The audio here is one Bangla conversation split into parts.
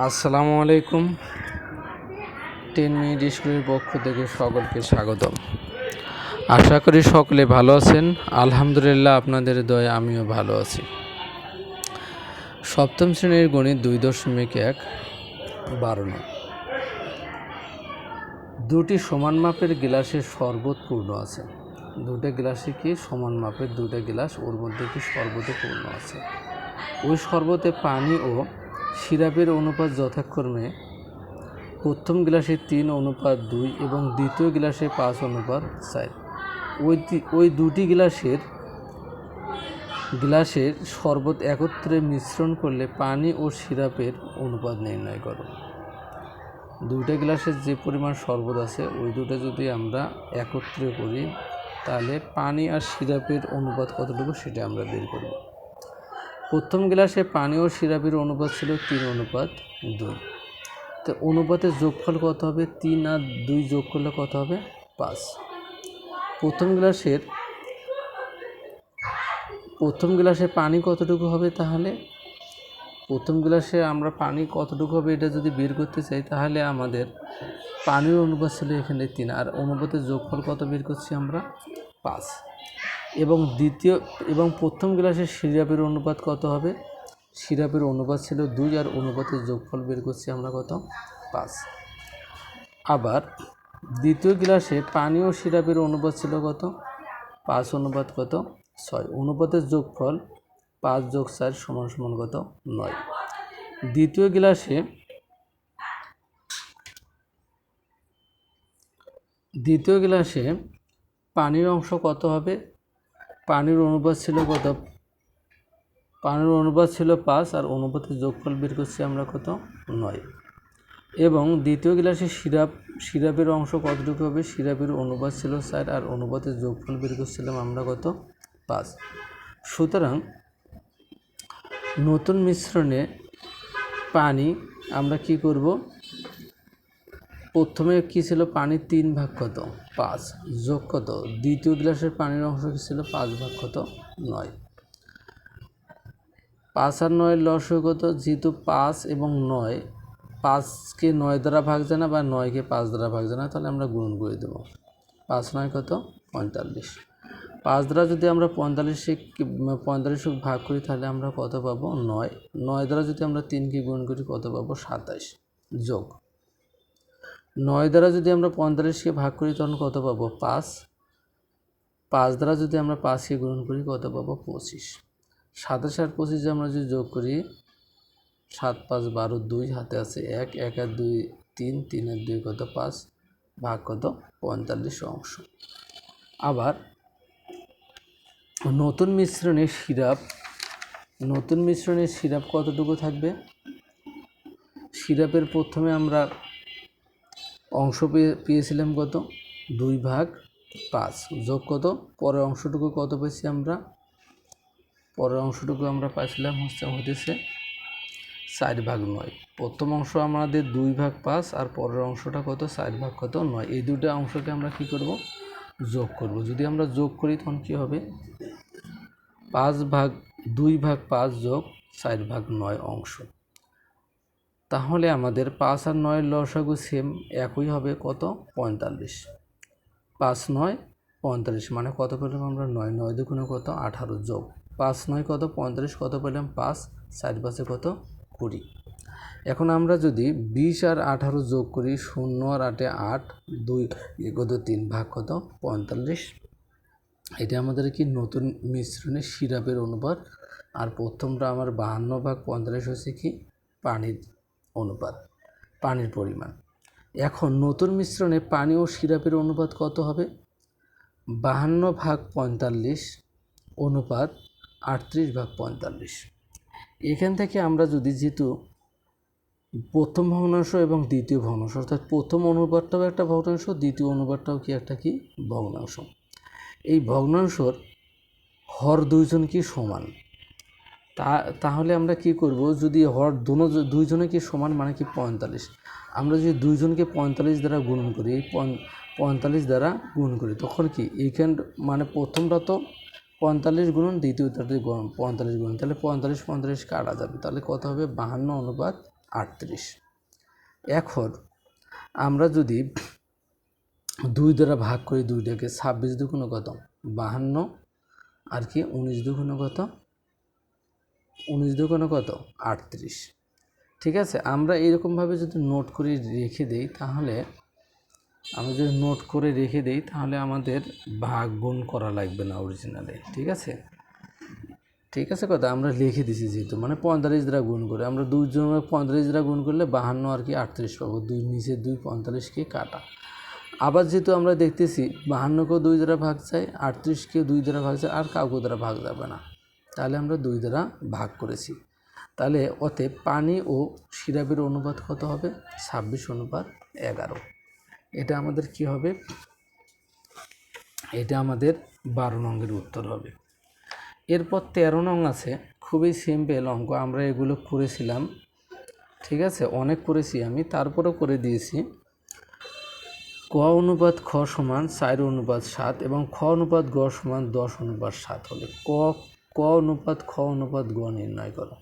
আসসালামু আলাইকুম। টেন মিনিট স্কুলের পক্ষ থেকে সকলকে স্বাগতম। আশা করি সকলে ভালো আছেন। আলহামদুলিল্লাহ আপনাদের দয়ে আমিও ভালো আছি। সপ্তম শ্রেণির গণিত দুই দশমিক এক, বারো দুটি সমান মাপের গ্লাসের শরবত পূর্ণ আছে। দুটো গ্লাসে কি সমান মাপের দুটো গ্লাস? ওর মধ্যে কি শরবতে পূর্ণ আছে? ওই শরবতে পানি ও সিরাপের অনুপাত যথাক্রমে প্রথম গ্লাসে তিন অনুপাত দুই এবং দ্বিতীয় গ্লাসে পাঁচ অনুপাত চার। ওই ওই দুটি গ্লাসের গ্লাসের শরবত একত্রে মিশ্রণ করলে পানি ও সিরাপের অনুপাত নির্ণয় করো। দুইটা গ্লাসের যে পরিমাণ শরবত আছে, ওই দুটো যদি আমরা একত্রে করি, তাহলে পানি আর সিরাপের অনুপাত কতটুকু সেটা আমরা বের করব। প্রথম গ্লাসে পানি ও সিরাপের অনুপাত ছিল তিন অনুপাত দুই। তো অনুপাতের যোগফল কত হবে? তিন আর দুই যোগ করলে কত হবে? পাঁচ। প্রথম গ্লাসের, প্রথম গ্লাসে পানি কতটুকু হবে তাহলে? প্রথম গ্লাসে আমরা পানি কতটুকু হবে এটা যদি বের করতে চাই তাহলে আমাদের পানির অনুপাত ছিল এখানে তিন আর অনুপাতের যোগফল কত বের করছি আমরা? পাঁচ। এবং দ্বিতীয় এবং প্রথম গ্লাসের সিরাপের অনুপাত কত হবে? সিরাপের অনুপাত ছিল দুই আর অনুপাতের যোগফল বের করছি আমরা কত? পাঁচ। আবার দ্বিতীয় গ্লাসে পানি ও সিরাপের অনুপাত ছিল কত? পাঁচ অনুপাত কত? ছয়। অনুপাতের যোগফল পাঁচ যোগ চার সমান সমান কত? নয়। দ্বিতীয় গ্লাসে দ্বিতীয় গ্লাসে পানির অংশ কত হবে? পানির অনুপাত ছিল কত? পানির অনুপাত ছিল পাঁচ আর অনুপাতের যোগফল বের করছি আমরা কত? নয়। এবং দ্বিতীয় গ্লাসে সিরাপ, সিরাপের অংশ কতটুকু হবে? সিরাপের অনুপাত ছিল চার আর অনুপাতের যোগফল বের করছিলাম আমরা কত? পাঁচ। সুতরাং নতুন মিশ্রণে পানি আমরা কি করব? প্রথমে কি ছিল পানির তিন ভাগ কত? পাঁচ। যোগ কত? দ্বিতীয় গ্লাসের পানির অংশ কি ছিল? পাঁচ ভাগ কত? নয়। পাঁচ আর নয়ের লসও কত? যেহেতু পাঁচ এবং নয়, পাঁচকে নয় দ্বারা ভাগ যায় না বা নয়কে পাঁচ দ্বারা ভাগ যায় না, তাহলে আমরা গুণ করে দেবো। পাঁচ নয় কত? পঁয়তাল্লিশ। পাঁচ দ্বারা যদি আমরা পঁয়তাল্লিশে পঁয়তাল্লিশ ভাগ করি, তাহলে আমরা কত পাবো? নয়। নয় দ্বারা যদি আমরা তিনকে গুণ করি, কত পাবো? সাতাশ। যোগ। নয় দ্বারা যদি আমরা পঁয়তাল্লিশকে ভাগ করি, তখন কত পাবো? পাঁচ। পাঁচ দ্বারা যদি আমরা পাঁচকে গ্রহণ করি, কত পাবো? পঁচিশ। সাতাশ আর পঁচিশ আমরা যদি যোগ করি, সাত পাঁচ বারো দুই, হাতে আছে এক। এক আর দুই, তিন। তিন আর দুই কত? পাঁচ। ভাগ কত? পঁয়তাল্লিশ অংশ। আবার নতুন মিশ্রণে সিরাপ, নতুন মিশ্রণে সিরাপ কতটুকু থাকবে? সিরাপের প্রথমে আমরা অংশ পেয়ে, পেয়েছিলাম কত? দুই ভাগ পাঁচ। যোগ কত? পরের অংশটুকু কত পেয়েছি আমরা? পরের অংশটুকু আমরা পাইছিলাম হচ্ছে হতেছে চার ভাগ নয়। প্রথম অংশ আমাদের দুই ভাগ পাঁচ আর পরের অংশটা কত? চার ভাগ কত? নয়। এই দুটো অংশকে আমরা কি করব? যোগ করব। যদি আমরা যোগ করি তখন কী হবে? পাঁচ ভাগ, দুই ভাগ পাঁচ যোগ চার ভাগ নয় অংশ। তাহলে আমাদের পাঁচ আর নয়ের লসাগু সেম একই হবে কত? পঁয়তাল্লিশ। পাঁচ নয়, পঁয়তাল্লিশ মানে কত পেলাম আমরা? নয় নয় দুগুণে কত? আঠারো যোগ। পাঁচ নয় কত? পঁয়তাল্লিশ, কত পেলাম? পাঁচ, চার পাঁচে কত? কুড়ি। এখন আমরা যদি বিশ আর আঠারো যোগ করি, শূন্য আর আটে আট, দুই কত তিন, ভাগ কত? পঁয়তাল্লিশ। এটা আমাদের কি নতুন মিশ্রণে সিরাপের অনুপাত? আর প্রথমটা আমার বাহান্ন ভাগ পঁয়তাল্লিশ হচ্ছে কি? পানির অনুপাত, পানির পরিমাণ। এখন নতুন মিশ্রণে পানি ও সিরাপের অনুপাত কত হবে? বাহান্ন ভাগ পঁয়তাল্লিশ, অনুপাত আটত্রিশ ভাগ পঁয়তাল্লিশ। এখান থেকে আমরা যদি যেহেতু প্রথম ভগ্নাংশ এবং দ্বিতীয় ভগ্নাংশ, অর্থাৎ প্রথম অনুপাতটাও একটা ভগ্নাংশ, দ্বিতীয় অনুপাতটাও কি একটা কি? ভগ্নাংশ। এই ভগ্নাংশর হর দুইজন কি সমান? তা, তাহলে আমরা কি করব? যদি হর দুনো কি সমান মানে কি পঁয়তাল্লিশ? আমরা যদি দুইজনকে পঁয়তাল্লিশ দ্বারা গুণ করি, এই পঁয়- পঁয়তাল্লিশ দ্বারা গুণ করি, তখন কি? এইখান মানে প্রথমটা তো পঁয়তাল্লিশ গুণন, দ্বিতীয়টা যদি গুণ- পঁয়তাল্লিশ গুণন তাহলে পঁয়তাল্লিশ পঁয়তাল্লিশ কাটা যাবে। তাহলে কত হবে? বাহান্ন অনুপাত আটত্রিশ। এখন আমরা যদি দুই দ্বারা ভাগ করি, দুইটাকে ছাব্বিশ দুগুণ কত? বাহান্ন। আর কি? উনিশ দুগুণ কত? উনিশ দুগুণ কত? আটত্রিশ। ঠিক আছে, আমরা এরকমভাবে যদি নোট করে রেখে দিই তাহলে, আমরা যদি নোট করে রেখে দিই তাহলে আমাদের ভাগ গুণ করা লাগবে না অরিজিনালে ঠিক আছে? ঠিক আছে কথা, আমরা লিখে দিছি যেহেতু মানে পঁয়তাল্লিশ দ্বারা গুণ করে, আমরা দুইজন পঁয়তাল্লিশ দ্বারা গুণ করলে বাহান্ন আর কি আটত্রিশ পাবো, দুই নিচে দুই পঁয়তাল্লিশকে কাটা। আবার যেহেতু আমরা দেখতেছি বাহান্নকেও দুই দ্বারা ভাগ চাই, আটত্রিশকেও দুই দ্বারা ভাগ চাই, আর কাউকে দ্বারা ভাগ যাবে না। তাহলে আমরা দুই দ্বারা ভাগ করেছি। তাহলে ওতে পানি ও সিরাপের অনুপাত কত হবে? ছাব্বিশ অনুপাত এগারো। এটা আমাদের কি হবে? এটা আমাদের বারো নঙ্গের উত্তর হবে। এরপর তেরো নং আছে, খুবই সিম্পল অঙ্ক, আমরা এগুলো করেছিলাম। ঠিক আছে? অনেক করেছি আমি, তারপরেও করে দিয়েছি। ক অনুপাত খ সমান চার অনুপাত সাত এবং খ অনুপাত গ সমান দশ অনুপাত সাত হলে ক ক অনুপাত খ অনুপাত গ নির্ণয় করো।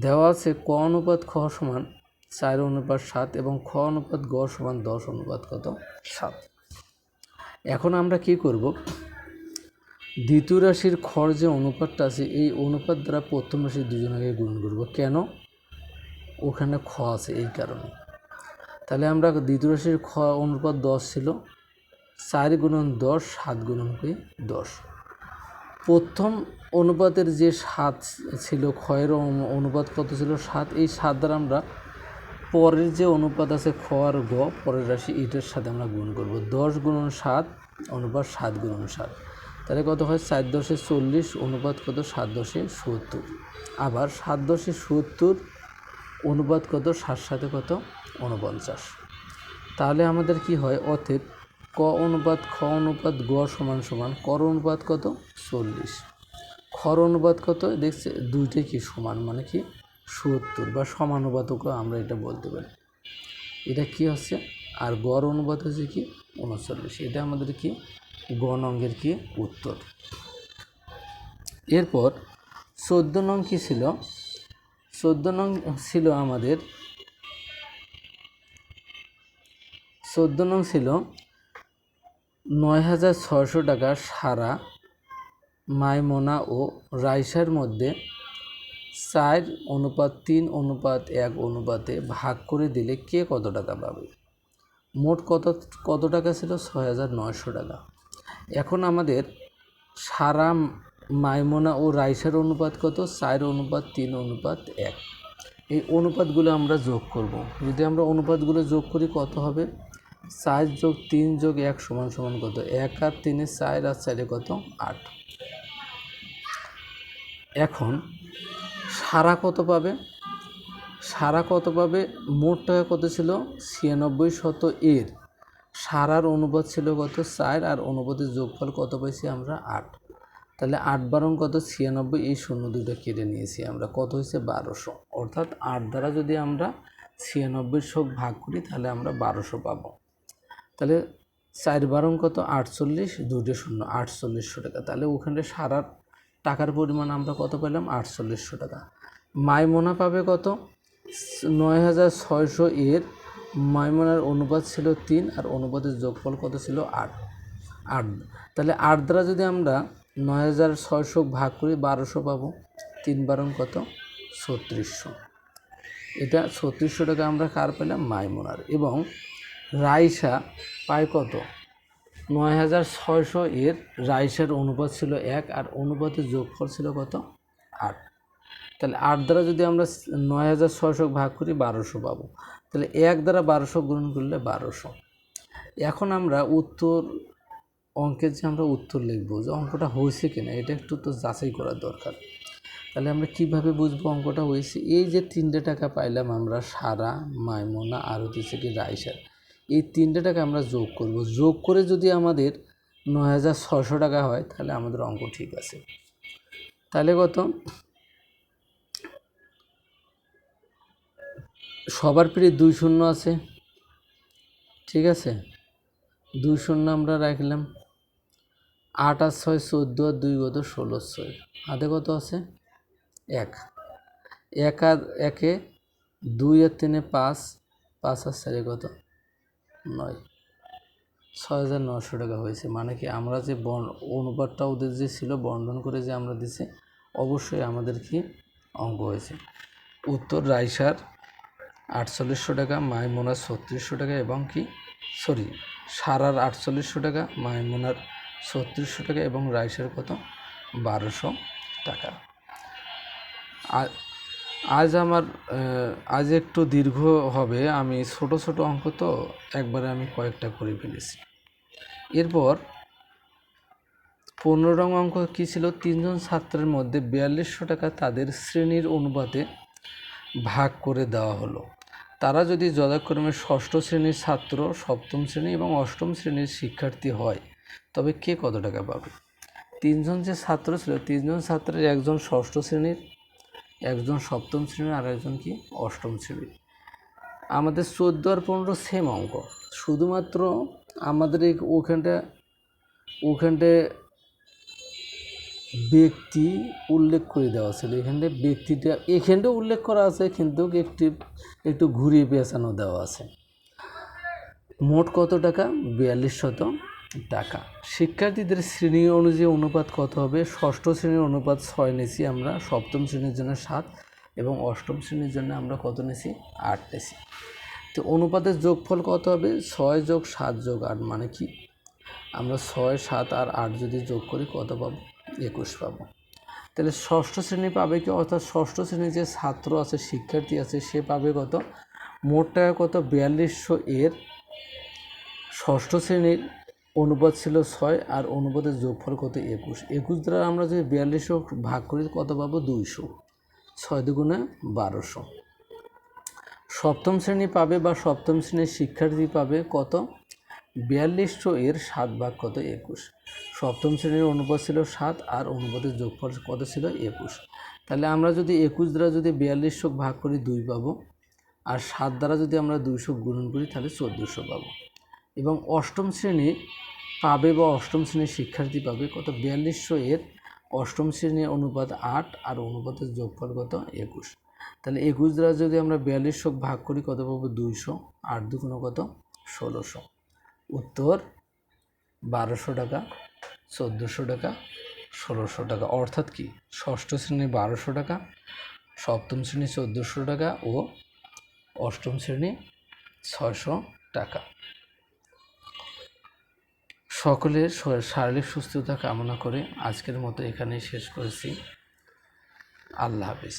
দেওয়া আছে ক অনুপাত খ সমান চার অনুপাত সাত এবং খ অনুপাত গ সমান দশ অনুপাত কত? সাত। এখন আমরা কি করব? দ্বিতীয় রাশির খর যে অনুপাতটা আছে, এই অনুপাত দ্বারা প্রথম রাশির দুজনকে গুণ করব। কেন? ওখানে খ আছে এই কারণে। তাহলে আমরা দ্বিতীয় রাশির খ অনুপাত দশ ছিল, চার গুণন দশ, সাত গুণন করি দশ। প্রথম অনুপাতের যে সাত ছিল, ক্ষয়ের অনু- অনুপাত কত ছিল? সাত। এই সাত দ্বারা আমরা পরের যে অনুপাত আছে, খ আর গ, পরের রাশি এটার সাথে আমরা গুণ করব। দশ গুণন সাত, অনুপাত সাত গুণন সাত। তাহলে কত হয়? চার দশে চল্লিশ, অনুপাত কত? সাত দশে সত্তর। আবার সাত দশে সত্তর, অনুপাত কত? সাত সাথে কত? উনপঞ্চাশ তাহলে আমাদের কি হয়? অতএব ক অনুপাত খ অনুপাত গ সমান সমান, কর অনুপাত কত? চল্লিশ। খর অনুপাত কত? দেখছে দুইটাই কি সমান? মানে কি? সত্তর বা সমানুপাতকও আমরা এটা বলতে পারি। এটা কি হচ্ছে? আর গড় অনুপাত হচ্ছে কি? উনচল্লিশ। এটা আমাদের কি? গণ অঙ্গের কি? উত্তর। এরপর চোদ্দ নং কী ছিল? চোদ্দ নং ছিল আমাদের, চোদ্দ নং ছিল নয় হাজার ছয়শো টাকা সারা মাইমোনা ও রাইসার মধ্যে চার অনুপাত, তিন অনুপাত, এক অনুপাতে ভাগ করে দিলে কে কত টাকা পাবে? মোট কত কত টাকা ছিল? ছয় হাজার নয়শো টাকা। এখন আমাদের সারা মাইমোনা ও রাইসার অনুপাত কত? চার অনুপাত, তিন অনুপাত, এক। এই অনুপাতগুলো আমরা যোগ করব। যদি আমরা অনুপাতগুলো যোগ করি, কত হবে? চার যোগ তিন যোগ এক সমান সমান কত? এক আর তিনে চার আর চারে কত? আট। এখন সারা কত পাবে? সারা কত পাবে? মোট টাকা কত ছিল? ছিয়ানব্বই শত এর। সারার অনুপাত ছিল কত? চার। আর অনুপাতের যোগফল কত পাইছি আমরা? আট। তাহলে আট বারং কত? ছিয়ানব্বই। এই শূন্য দুইটা কেটে নিয়েছি আমরা। কত হয়েছে? বারোশো। অর্থাৎ আট দ্বারা যদি আমরা ছিয়ানব্বই শোক ভাগ করি, তাহলে আমরা বারোশো পাবো। তাহলে চার বারং কত? আটচল্লিশ দুটো শূন্য, আটচল্লিশশো টাকা। তাহলে ওখানে সারার টাকার পরিমাণ আমরা কত পেলাম? আটচল্লিশশো টাকা। মাইমোনা পাবে কত? নয় হাজার ছয়শো এর মাইমোনার অনুপাত ছিল তিন আর অনুপাতের যোগফল কত ছিল? আট। আট। তাহলে আট দ্বারা যদি আমরা নয় হাজার ছয়শো ভাগ করি বারোশো পাবো, তিন বারং কত? ছত্রিশশো। এটা ছত্রিশশো টাকা আমরা কার পেলাম? মাইমোনার। এবং রাইসা পায় কত? নয় হাজার ছয়শো এর রাইসের অনুপাত ছিল এক আর অনুপাতের যোগফল ছিল কত? আট। তাহলে আট দ্বারা যদি আমরা নয় হাজার ছয়শো ভাগ করি বারোশো পাবো। তাহলে এক দ্বারা বারোশো গ্রহণ করলে বারোশো। এখন আমরা উত্তর অঙ্কের যে আমরা উত্তর লিখব যে অঙ্কটা হয়েছে কিনা, এটা একটু তো যাচাই করার দরকার। তাহলে আমরা কীভাবে বুঝব অঙ্কটা হয়েছে? এই যে তিনটে টাকা পাইলাম আমরা সারা, মাইমোনা আর হচ্ছে কি রাইসার। এই তিনটে টাকা আমরা যোগ করব। যোগ করে যদি আমাদের নয় হাজার ছশো টাকা হয়, তাহলে আমাদের অঙ্ক ঠিক আছে। তাহলে কত? সবার প্রিয় দুই শূন্য আছে। ঠিক আছে? দুই শূন্য আমরা রাখলাম। আট আর ছয় চোদ্দ আর দুই কত? ষোলো ছয়। হাতে কত আছে? এক। এক আর একে দুই আর তিনে পাঁচ। পাঁচ আর চারে কত? নয়। ছয় হাজার নশো টাকা হয়েছে। মানে কি আমরা যে বন, অনুপাতটা ওদের যে ছিল, বন্টন করে যে আমরা দিছি, অবশ্যই আমাদের কি অঙ্ক হয়েছে। উত্তর রাইসার আটচল্লিশশো টাকা মাইমোনার ছত্রিশশো টাকা এবং কি, সরি, সারার আটচল্লিশশো টাকা, মাইমোনার ছত্রিশশো টাকা এবং রাইসের কত? বারোশো টাকা। আ- আজ আমার আজ একটু দীর্ঘ হবে। আমি ছোট ছোট অঙ্ক তো, একবারে আমি কয়েকটা করে ফেলেছি। এরপর পনেরো রং অঙ্ক কী ছিল? তিনজন ছাত্রের মধ্যে বিয়াল্লিশশো টাকা তাদের শ্রেণির অনুপাতে ভাগ করে দেওয়া হলো। তারা যদি যথাক্রমে ষষ্ঠ শ্রেণির ছাত্র, সপ্তম শ্রেণি এবং অষ্টম শ্রেণির শিক্ষার্থী হয়, তবে কে কত টাকা পাবে? তিনজন যে ছাত্র ছিল, তিনজন ছাত্রের একজন ষষ্ঠ শ্রেণির একজন সপ্তম শ্রেণির আর একজন কি অষ্টম শ্রেণির। আমাদের চোদ্দ আর পনেরো সেম অঙ্ক। শুধুমাত্র আমাদের এই ওখানটা ওখানটা ব্যক্তি উল্লেখ করে দেওয়া ছিল। এখানটা ব্যক্তিটা, এখানটা উল্লেখ করা আছে কিন্তু একটি, একটু ঘুরিয়ে পেঁচানো দেওয়া আছে। মোট কত টাকা? বিয়াল্লিশ শত। টাকা। শিক্ষার্থীদের শ্রেণি অনুযায়ী অনুপাত কত হবে? ষষ্ঠ শ্রেণির অনুপাত ছয় নিয়েছি আমরা, সপ্তম শ্রেণির জন্য সাত এবং অষ্টম শ্রেণির জন্য আমরা কত নিয়েছি? আট নিয়েছি। তো অনুপাতের যোগফল কত হবে? ছয় যোগ সাত যোগ আট মানে কি? আমরা ছয়, সাত আর আট যদি যোগ করি কত পাবো? একুশ পাবো। তাহলে ষষ্ঠ শ্রেণি পাবে কি? অর্থাৎ ষষ্ঠ শ্রেণির যে ছাত্র আছে, শিক্ষার্থী আছে, সে পাবে কত? মোট টাকা কত? বিয়াল্লিশশো এর ষষ্ঠ শ্রেণির অনুপাত ছিল ছয় আর অনুপাতের যোগফল কত? একুশ। একুশ দ্বারা আমরা যদি বিয়াল্লিশশো ভাগ করি, কত পাবো? দুইশো। ছয় দুগুণে বারোশো। সপ্তম শ্রেণি পাবে বা সপ্তম শ্রেণির শিক্ষার্থী পাবে কত? বিয়াল্লিশশো এর সাত ভাগ কত? একুশ। সপ্তম শ্রেণির অনুপাত ছিল সাত আর অনুপাতের যোগফল কত ছিল? একুশ। তাহলে আমরা যদি একুশ দ্বারা যদি বিয়াল্লিশশো ভাগ করি, দুই পাবো। আর সাত দ্বারা যদি আমরা দুইশো গুণন করি, তাহলে চোদ্দোশো পাবো। এবং অষ্টম শ্রেণি পাবে বা অষ্টম শ্রেণির শিক্ষার্থী পাবে, কত বিয়াল্লিশশো এর অষ্টম শ্রেণির অনুপাত আট আর অনুপাতের যোগফল কত একুশ। তাহলে একুশ দ্বারা যদি আমরা বিয়াল্লিশশো ভাগ করি, কত পাবো? দুইশো। আট দুগুণ কত? ষোলোশো। উত্তর, বারোশো টাকা, চোদ্দোশো টাকা, ষোলোশো টাকা। অর্থাৎ কি? ষষ্ঠ শ্রেণি বারোশো টাকা, সপ্তম শ্রেণি চোদ্দোশো টাকা ও অষ্টম শ্রেণি ছয়শো টাকা। সকলের শারীরিক সুস্থতা কামনা করে আজকের মতো এখানেই শেষ করেছি। আল্লাহ হাফিজ।